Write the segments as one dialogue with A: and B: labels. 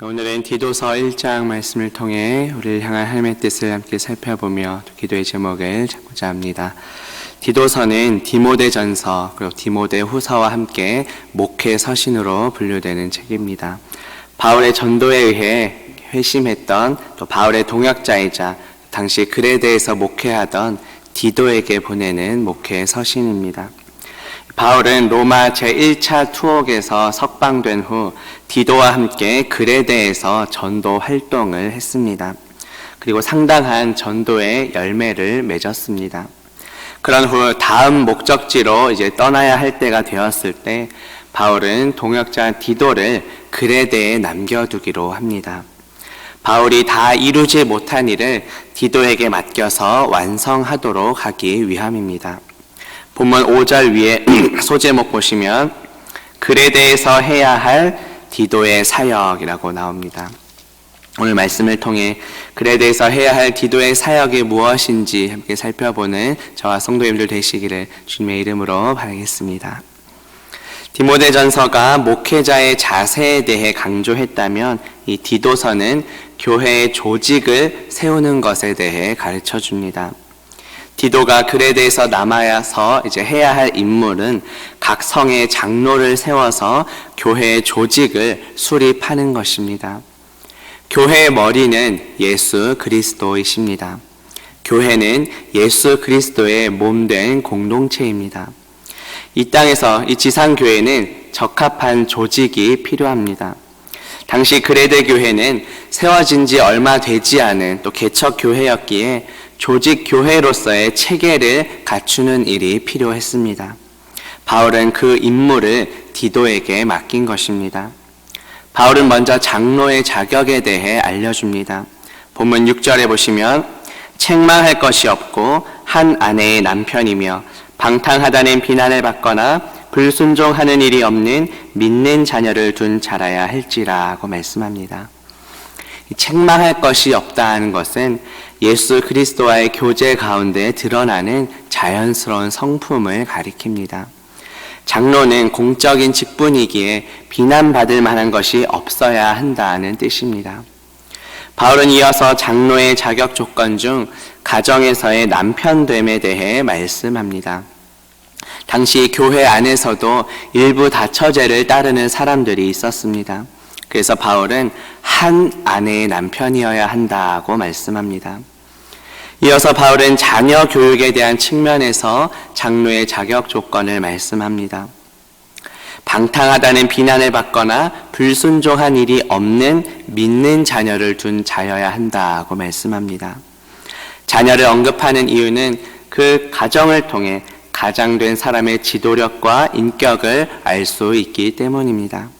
A: 오늘은 디도서 1장 말씀을 통해 우리를 향한 하나님의 뜻을 함께 살펴보며 또 기도의 제목을 잡고자 합니다. 디도서는 디모데전서 그리고 디모데 후서와 함께 목회 서신으로 분류되는 책입니다. 바울의 전도에 의해 회심했던 또 바울의 동역자이자 당시 그레데에서 목회하던 디도에게 보내는 목회 서신입니다. 바울은 로마 제1차 투옥에서 석방된 후 디도와 함께 그레데에서 전도 활동을 했습니다. 그리고 상당한 전도의 열매를 맺었습니다. 그런 후 다음 목적지로 이제 떠나야 할 때가 되었을 때 바울은 동역자 디도를 그레데에 남겨두기로 합니다. 바울이 다 이루지 못한 일을 디도에게 맡겨서 완성하도록 하기 위함입니다. 본문 5절 위에 소제목 보시면 그레데에서 해야 할 디도의 사역이라고 나옵니다. 오늘 말씀을 통해 그레데에서 해야 할 디도의 사역이 무엇인지 함께 살펴보는 저와 성도님들 되시기를 주님의 이름으로 바라겠습니다. 디모데전서가 목회자의 자세에 대해 강조했다면 이 디도서는 교회의 조직을 세우는 것에 대해 가르쳐 줍니다. 디도가 그레데에서 남아서 이제 해야 할 임무는 각 성의 장로를 세워서 교회의 조직을 수립하는 것입니다. 교회의 머리는 예수 그리스도이십니다. 교회는 예수 그리스도의 몸된 공동체입니다. 이 땅에서 이 지상 교회는 적합한 조직이 필요합니다. 당시 그레데 교회는 세워진 지 얼마 되지 않은 또 개척 교회였기에 조직 교회로서의 체계를 갖추는 일이 필요했습니다. 바울은 그 임무를 디도에게 맡긴 것입니다. 바울은 먼저 장로의 자격에 대해 알려줍니다. 본문 6절에 보시면 책망할 것이 없고 한 아내의 남편이며 방탕하다는 비난을 받거나 불순종하는 일이 없는 믿는 자녀를 둔 자라야 할지라고 말씀합니다. 책망할 것이 없다는 것은 예수 그리스도와의 교제 가운데 드러나는 자연스러운 성품을 가리킵니다. 장로는 공적인 직분이기에 비난받을 만한 것이 없어야 한다는 뜻입니다. 바울은 이어서 장로의 자격 조건 중 가정에서의 남편됨에 대해 말씀합니다. 당시 교회 안에서도 일부 다처제를 따르는 사람들이 있었습니다. 그래서 바울은 한 아내의 남편이어야 한다고 말씀합니다. 이어서 바울은 자녀 교육에 대한 측면에서 장로의 자격 조건을 말씀합니다. 방탕하다는 비난을 받거나 불순종한 일이 없는 믿는 자녀를 둔 자여야 한다고 말씀합니다. 자녀를 언급하는 이유는 그 가정을 통해 가장된 사람의 지도력과 인격을 알 수 있기 때문입니다.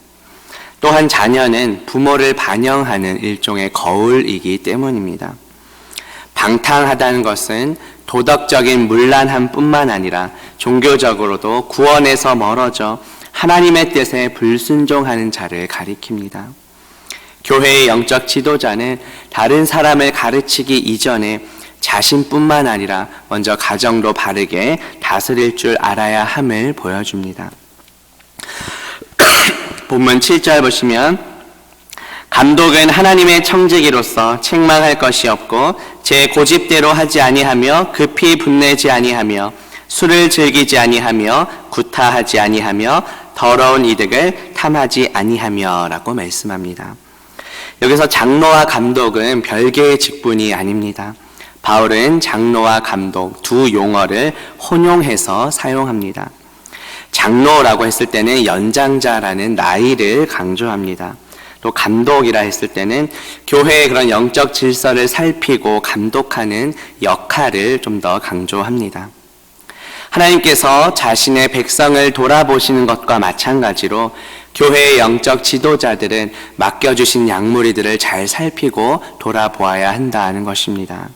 A: 또한 자녀는 부모를 반영하는 일종의 거울이기 때문입니다. 방탕하다는 것은 도덕적인 문란함 뿐만 아니라 종교적으로도 구원에서 멀어져 하나님의 뜻에 불순종하는 자를 가리킵니다. 교회의 영적 지도자는 다른 사람을 가르치기 이전에 자신뿐만 아니라 먼저 가정도 바르게 다스릴 줄 알아야 함을 보여줍니다. 본문 7절 보시면 감독은 하나님의 청지기로서 책망할 것이 없고 제 고집대로 하지 아니하며 급히 분내지 아니하며 술을 즐기지 아니하며 구타하지 아니하며 더러운 이득을 탐하지 아니하며라고 말씀합니다. 여기서 장로와 감독은 별개의 직분이 아닙니다. 바울은 장로와 감독 두 용어를 혼용해서 사용합니다. 장로라고 했을 때는 연장자라는 나이를 강조합니다. 또 감독이라 했을 때는 교회의 그런 영적 질서를 살피고 감독하는 역할을 좀 더 강조합니다. 하나님께서 자신의 백성을 돌아보시는 것과 마찬가지로 교회의 영적 지도자들은 맡겨주신 양무리들을 잘 살피고 돌아보아야 한다는 것입니다.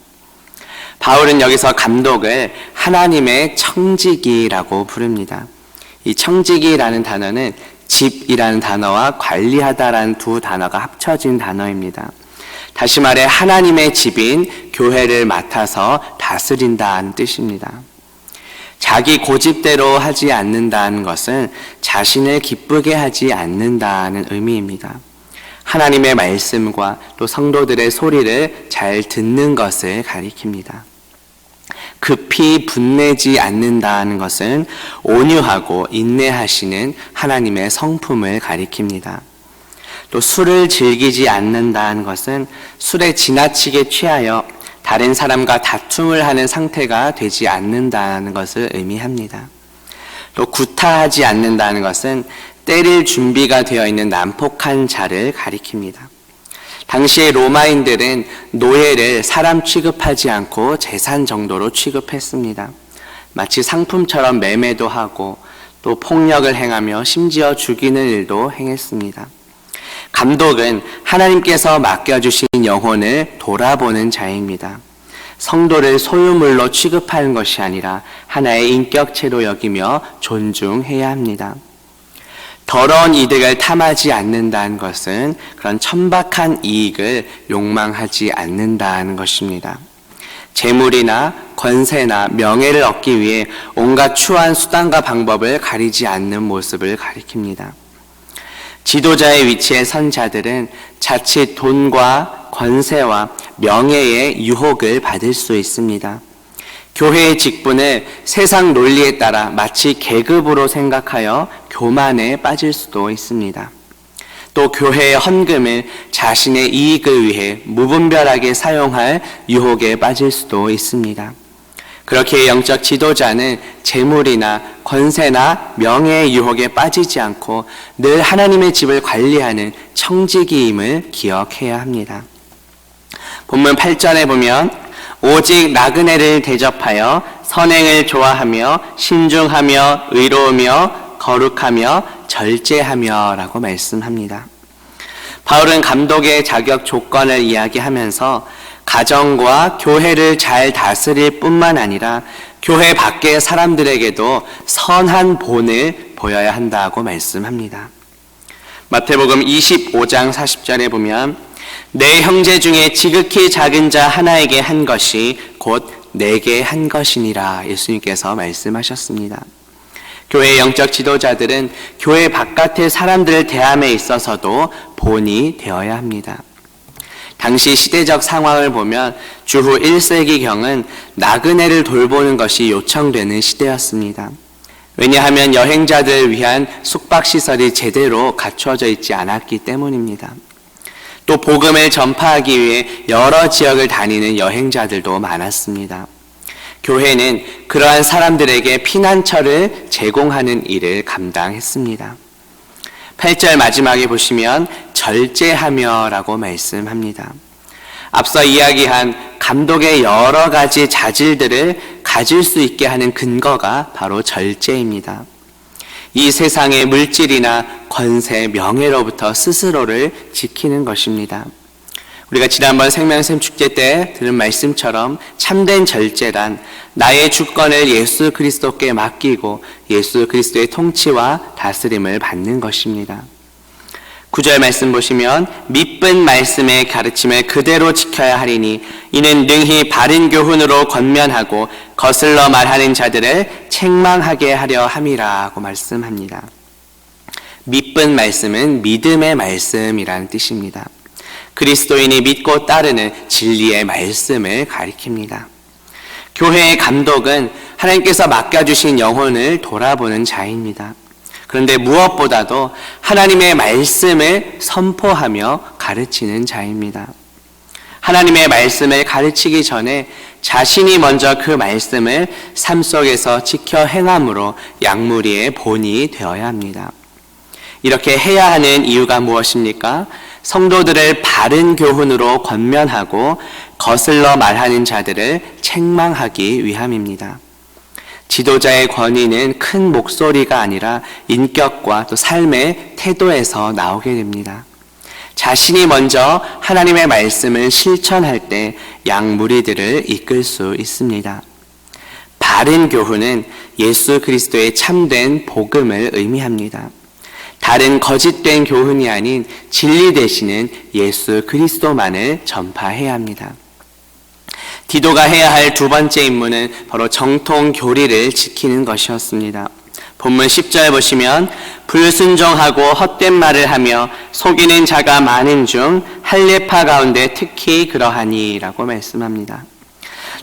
A: 바울은 여기서 감독을 하나님의 청지기라고 부릅니다. 이 청지기라는 단어는 집이라는 단어와 관리하다라는 두 단어가 합쳐진 단어입니다. 다시 말해 하나님의 집인 교회를 맡아서 다스린다는 뜻입니다. 자기 고집대로 하지 않는다는 것은 자신을 기쁘게 하지 않는다는 의미입니다. 하나님의 말씀과 또 성도들의 소리를 잘 듣는 것을 가리킵니다. 급히 분내지 않는다는 것은 온유하고 인내하시는 하나님의 성품을 가리킵니다. 또 술을 즐기지 않는다는 것은 술에 지나치게 취하여 다른 사람과 다툼을 하는 상태가 되지 않는다는 것을 의미합니다. 또 구타하지 않는다는 것은 때릴 준비가 되어 있는 난폭한 자를 가리킵니다. 당시의 로마인들은 노예를 사람 취급하지 않고 재산 정도로 취급했습니다. 마치 상품처럼 매매도 하고 또 폭력을 행하며 심지어 죽이는 일도 행했습니다. 감독은 하나님께서 맡겨주신 영혼을 돌아보는 자입니다. 성도를 소유물로 취급하는 것이 아니라 하나의 인격체로 여기며 존중해야 합니다. 더러운 이득을 탐하지 않는다는 것은 그런 천박한 이익을 욕망하지 않는다는 것입니다. 재물이나 권세나 명예를 얻기 위해 온갖 추한 수단과 방법을 가리지 않는 모습을 가리킵니다. 지도자의 위치에 선 자들은 자칫 돈과 권세와 명예의 유혹을 받을 수 있습니다. 교회의 직분을 세상 논리에 따라 마치 계급으로 생각하여 교만에 빠질 수도 있습니다. 또 교회의 헌금을 자신의 이익을 위해 무분별하게 사용할 유혹에 빠질 수도 있습니다. 그렇게 영적 지도자는 재물이나 권세나 명예의 유혹에 빠지지 않고 늘 하나님의 집을 관리하는 청지기임을 기억해야 합니다. 본문 8절에 보면 오직 나그네를 대접하여 선행을 좋아하며 신중하며 의로우며 거룩하며 절제하며라고 말씀합니다. 바울은 감독의 자격 조건을 이야기하면서 가정과 교회를 잘 다스릴 뿐만 아니라 교회 밖의 사람들에게도 선한 본을 보여야 한다고 말씀합니다. 마태복음 25장 40절에 보면 내 형제 중에 지극히 작은 자 하나에게 한 것이 곧 내게 한 것이니라 예수님께서 말씀하셨습니다. 교회 영적 지도자들은 교회 바깥의 사람들을 대함에 있어서도 본이 되어야 합니다. 당시 시대적 상황을 보면 주후 1세기경은 나그네를 돌보는 것이 요청되는 시대였습니다. 왜냐하면 여행자들을 위한 숙박시설이 제대로 갖춰져 있지 않았기 때문입니다. 또 복음을 전파하기 위해 여러 지역을 다니는 여행자들도 많았습니다. 교회는 그러한 사람들에게 피난처를 제공하는 일을 감당했습니다. 8절 마지막에 보시면 절제하며라고 말씀합니다. 앞서 이야기한 감독의 여러 가지 자질들을 가질 수 있게 하는 근거가 바로 절제입니다. 이 세상의 물질이나 권세, 명예로부터 스스로를 지키는 것입니다. 우리가 지난번 생명샘 축제 때 들은 말씀처럼 참된 절제란 나의 주권을 예수 그리스도께 맡기고 예수 그리스도의 통치와 다스림을 받는 것입니다. 구절 말씀 보시면 밑분 말씀의 가르침을 그대로 지켜야 하리니 이는 능히 바른 교훈으로 권면하고 거슬러 말하는 자들을 책망하게 하려 함이라고 말씀합니다. 밑분 말씀은 믿음의 말씀이라는 뜻입니다. 그리스도인이 믿고 따르는 진리의 말씀을 가리킵니다. 교회의 감독은 하나님께서 맡겨주신 영혼을 돌아보는 자입니다. 그런데 무엇보다도 하나님의 말씀을 선포하며 가르치는 자입니다. 하나님의 말씀을 가르치기 전에 자신이 먼저 그 말씀을 삶 속에서 지켜 행함으로 양무리의 본이 되어야 합니다. 이렇게 해야 하는 이유가 무엇입니까? 성도들을 바른 교훈으로 권면하고 거슬러 말하는 자들을 책망하기 위함입니다. 지도자의 권위는 큰 목소리가 아니라 인격과 또 삶의 태도에서 나오게 됩니다. 자신이 먼저 하나님의 말씀을 실천할 때 양 무리들을 이끌 수 있습니다. 바른 교훈은 예수 그리스도의 참된 복음을 의미합니다. 다른 거짓된 교훈이 아닌 진리 되시는 예수 그리스도만을 전파해야 합니다. 디도가 해야 할 두 번째 임무는 바로 정통 교리를 지키는 것이었습니다. 본문 10절 보시면 불순종하고 헛된 말을 하며 속이는 자가 많은 중 할례파 가운데 특히 그러하니라고 말씀합니다.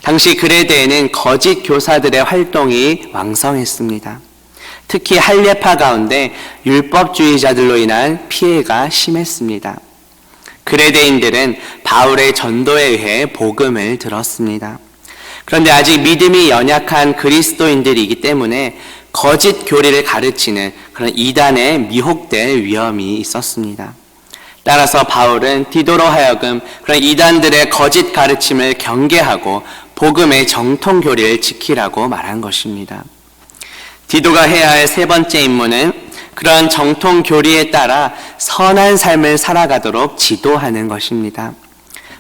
A: 당시 그레데에는 거짓 교사들의 활동이 왕성했습니다. 특히 할례파 가운데 율법주의자들로 인한 피해가 심했습니다. 그레데인들은 바울의 전도에 의해 복음을 들었습니다. 그런데 아직 믿음이 연약한 그리스도인들이기 때문에 거짓 교리를 가르치는 그런 이단에 미혹될 위험이 있었습니다. 따라서 바울은 디도로 하여금 그런 이단들의 거짓 가르침을 경계하고 복음의 정통 교리를 지키라고 말한 것입니다. 디도가 해야 할 세 번째 임무는 그러한 정통 교리에 따라 선한 삶을 살아가도록 지도하는 것입니다.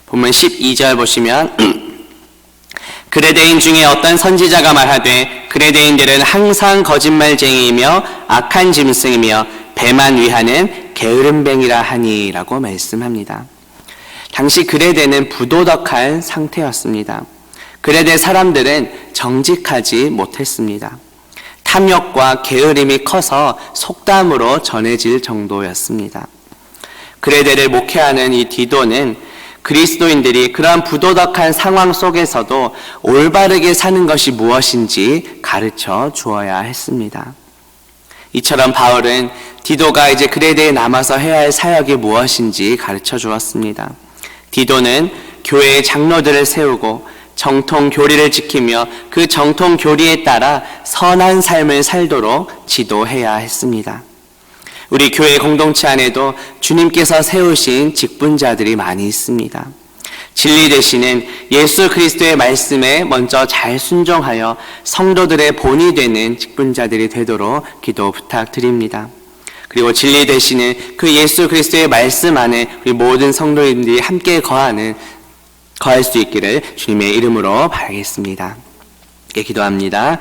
A: 본문 12절 보시면 그레데인 중에 어떤 선지자가 말하되 그레데인들은 항상 거짓말쟁이이며 악한 짐승이며 배만 위하는 게으름뱅이라 하니라고 말씀합니다. 당시 그레데는 부도덕한 상태였습니다. 그레데 사람들은 정직하지 못했습니다. 탐욕과 게으름이 커서 속담으로 전해질 정도였습니다. 그레데를 목회하는 이 디도는 그리스도인들이 그러한 부도덕한 상황 속에서도 올바르게 사는 것이 무엇인지 가르쳐 주어야 했습니다. 이처럼 바울은 디도가 이제 그레데에 남아서 해야 할 사역이 무엇인지 가르쳐 주었습니다. 디도는 교회의 장로들을 세우고 정통 교리를 지키며 그 정통 교리에 따라 선한 삶을 살도록 지도해야 했습니다. 우리 교회 공동체 안에도 주님께서 세우신 직분자들이 많이 있습니다. 진리 되시는 예수 그리스도의 말씀에 먼저 잘 순종하여 성도들의 본이 되는 직분자들이 되도록 기도 부탁드립니다. 그리고 진리 되시는 그 예수 그리스도의 말씀 안에 우리 모든 성도인들이 함께 거하는 거할 수 있기를 주님의 이름으로 바라겠습니다. 예, 기도합니다.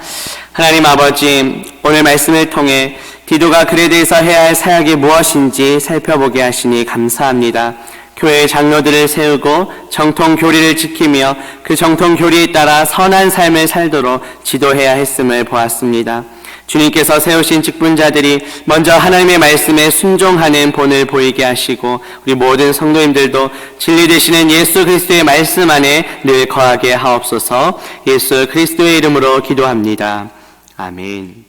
A: 하나님 아버지, 오늘 말씀을 통해 디도가 글에 대해서 해야 할 사역이 무엇인지 살펴보게 하시니 감사합니다. 교회 장로들을 세우고 정통 교리를 지키며 그 정통 교리에 따라 선한 삶을 살도록 지도해야 했음을 보았습니다. 주님께서 세우신 직분자들이 먼저 하나님의 말씀에 순종하는 본을 보이게 하시고 우리 모든 성도님들도 진리 되시는 예수 그리스도의 말씀 안에 늘 거하게 하옵소서 예수 그리스도의 이름으로 기도합니다. 아멘.